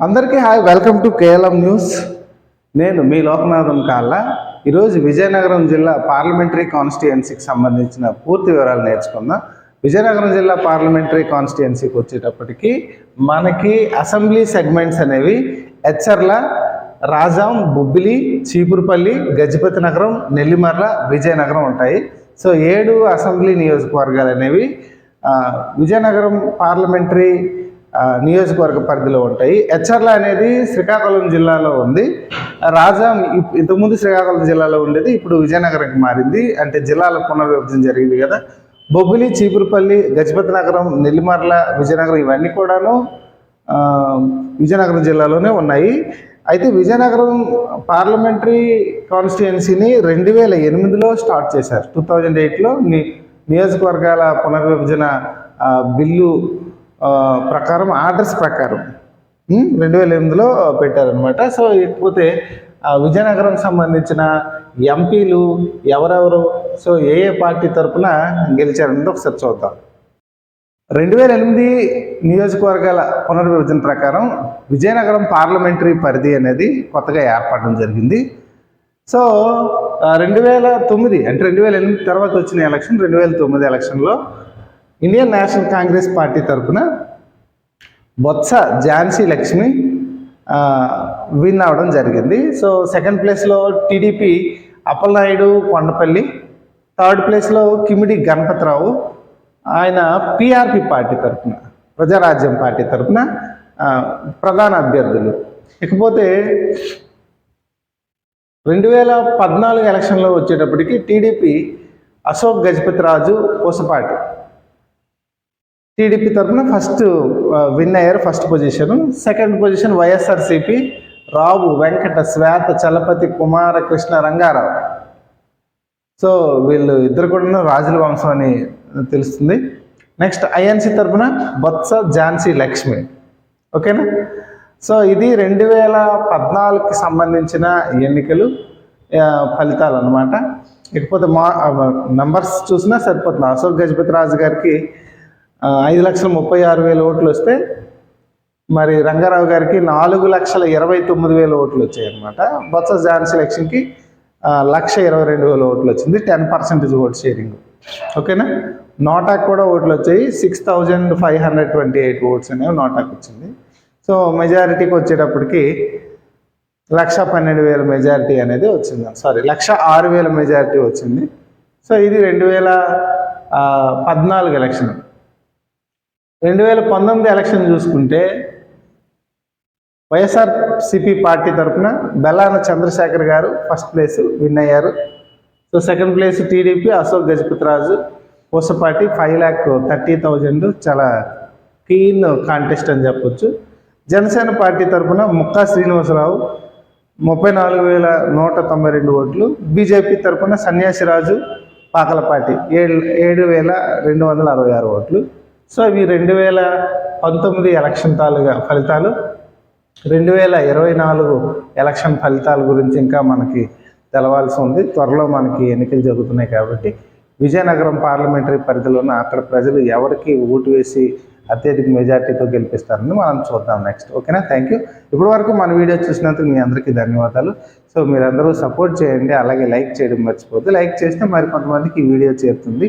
అందరికీ hi welcome to KLM news. నేను మీ లోకనాథం కాళ్ళ. ఈరోజు విజయనగరం జిల్లా పార్లమెంటరీ కాన్స్టిట్యుయెన్సీకి సంబంధించిన పూర్తి వివరాలు నేర్చుకుందాం. విజయనగరం జిల్లా పార్లమెంటరీ కాన్స్టిట్యుయెన్సీకి వచ్చేటప్పటికి మనకి అసెంబ్లీ సెగ్మెంట్స్ అనేవి హెచ్చర్ల రాజాం బుబ్బిలి చీపురుపల్లి గజపతి నగరం నెల్లిమర్ల విజయనగరం ఉంటాయి. సో ఏడు అసెంబ్లీ నియోజకవర్గాలు అనేవి విజయనగరం పార్లమెంటరీ నియోజకవర్గ పరిధిలో ఉంటాయి. హెచ్ఆర్ల అనేది శ్రీకాకుళం జిల్లాలో ఉంది. రాజా ఇంతకుముందు శ్రీకాకుళం జిల్లాలో ఉండేది ఇప్పుడు విజయనగరంకి మారింది. అంటే జిల్లాల పునర్విభజన జరిగింది కదా. బొబ్బిలి చీపురుపల్లి గజపతి నగరం నెల్లిమర్ల విజయనగరం ఇవన్నీ కూడాను విజయనగరం జిల్లాలోనే ఉన్నాయి. అయితే విజయనగరం పార్లమెంటరీ కాన్స్టిట్యుయెన్సీని రెండు వేల ఎనిమిదిలో స్టార్ట్ చేశారు. టూ థౌజండ్ ఎయిట్లో ని నియోజకవర్గాల పునర్విభజన బిల్లు ప్రకారం ఆర్డర్స్ ప్రకారం. రెండు వేల ఎనిమిదిలో పెట్టారనమాట సో ఇకపోతే ఆ, విజయనగరం సంబంధించిన ఎంపీలు ఎవరెవరు? సో ఏ ఏ పార్టీ తరపున గెలిచారన్నది ఒకసారి చూద్దాం. రెండు వేల ఎనిమిది నియోజకవర్గాల పునర్విభజన ప్రకారం విజయనగరం పార్లమెంటరీ పరిధి అనేది కొత్తగా ఏర్పడడం జరిగింది. సో రెండు వేల తొమ్మిది అంటే రెండు వేల ఎనిమిది తర్వాత వచ్చిన ఎలక్షన్ రెండు వేల తొమ్మిది ఎలక్షన్లో ఇండియన్ నేషనల్ కాంగ్రెస్ పార్టీ తరఫున బొత్స ఝాన్సీ లక్ష్మి విన్ అవడం జరిగింది. సో సెకండ్ ప్లేస్లో టీడీపీ అప్పలనాయుడు కొండపల్లి. థర్డ్ ప్లేస్లో కిమిడి గణపతిరావు. ఆయన పిఆర్పి పార్టీ తరఫున ప్రజారాజ్యం పార్టీ తరఫున ప్రధాన అభ్యర్థులు. ఇకపోతే రెండు వేల పద్నాలుగు ఎలక్షన్లో వచ్చేటప్పటికి టీడీపీ అశోక్ గజపతిరాజు పూసపాటి. టీడీపీ తరఫున ఫస్ట్ విన్ అయ్యారు first position second position YSRCP Rao Venkata Swetha Chalapathi Kumara Krishna Rangarao. So వీళ్ళు ఇద్దరు కూడా రాజుల వంశం అని తెలుస్తుంది. నెక్స్ట్ ఐఎన్సి తరఫున బొత్స ఝాన్సీ లక్ష్మి. ఓకేనా సో ఇది రెండు వేల పద్నాలుగుకి సంబంధించిన ఎన్నికలు ఫలితాలు అనమాట ఇకపోతే మా నంబర్స్ చూసినా సరిపోతుంది. అశోక్ గజపతి రాజు గారికి ఐదు లక్షల ముప్పై ఆరు వేల ఓట్లు వస్తే మరి రంగారావు గారికి నాలుగు లక్షల ఇరవై తొమ్మిది వేల ఓట్లు వచ్చాయి అనమాట బొత్స జాన్ ఎలక్షన్కి లక్ష ఇరవై రెండు వేల ఓట్లు వచ్చింది. Ten percentage vote sharing. ఓకేనా? నోటాక్ కూడా ఓట్లు వచ్చాయి. Six thousand five hundred twenty eight votes అనేవి నోటాక్ వచ్చింది. సో మెజారిటీకి వచ్చేటప్పటికి లక్ష పన్నెండు వేల మెజారిటీ అనేది వచ్చింది. సారీ లక్ష ఆరు వేల మెజారిటీ వచ్చింది. సో ఇది రెండు వేల పద్నాలుగు ఎలక్షన్. రెండు వేల పంతొమ్మిది ఎలక్షన్ చూసుకుంటే వైఎస్ఆర్సిపి పార్టీ తరఫున బెల్లాన చంద్రశేఖర్ గారు ఫస్ట్ ప్లేస్ విన్ అయ్యారు. So second place TDP Ashok Gajapathiraju. Pusapati five lakh thirty thousand చాలా క్లీన్ కాంటెస్ట్ అని చెప్పొచ్చు. జనసేన పార్టీ తరఫున ముక్కా శ్రీనివాసరావు ముప్పై నాలుగు వేల నూట తొంభై రెండు ఓట్లు. బీజేపీ తరఫున సన్యాసిరాజు పాకలపాటి ఏడు ఏడు వేల రెండు వందల అరవై ఆరు ఓట్లు. సో ఇవి రెండు వేల పంతొమ్మిది ఎలక్షన్ తాలూగా ఫలితాలు. రెండు వేల ఇరవై నాలుగు ఎలక్షన్ ఫలితాల గురించి ఇంకా మనకి తెలవాల్సి ఉంది. త్వరలో మనకి ఎన్నికలు జరుగుతున్నాయి కాబట్టి విజయనగరం పార్లమెంటరీ పరిధిలోన అక్కడ ప్రజలు ఎవరికి ఓటు వేసి అత్యధిక మెజార్టీతో గెలిపిస్తారని మనం చూద్దాం నెక్స్ట్. ఓకేనా? Thank you. ఇప్పటి వరకు మన వీడియో చూసినందుకు మీ అందరికీ ధన్యవాదాలు. సో మీరందరూ సపోర్ట్ చేయండి. అలాగే లైక్ చేయడం మర్చిపోద్దు లైక్ చేస్తే మరి కొంతమందికి ఈ వీడియో చేరుతుంది.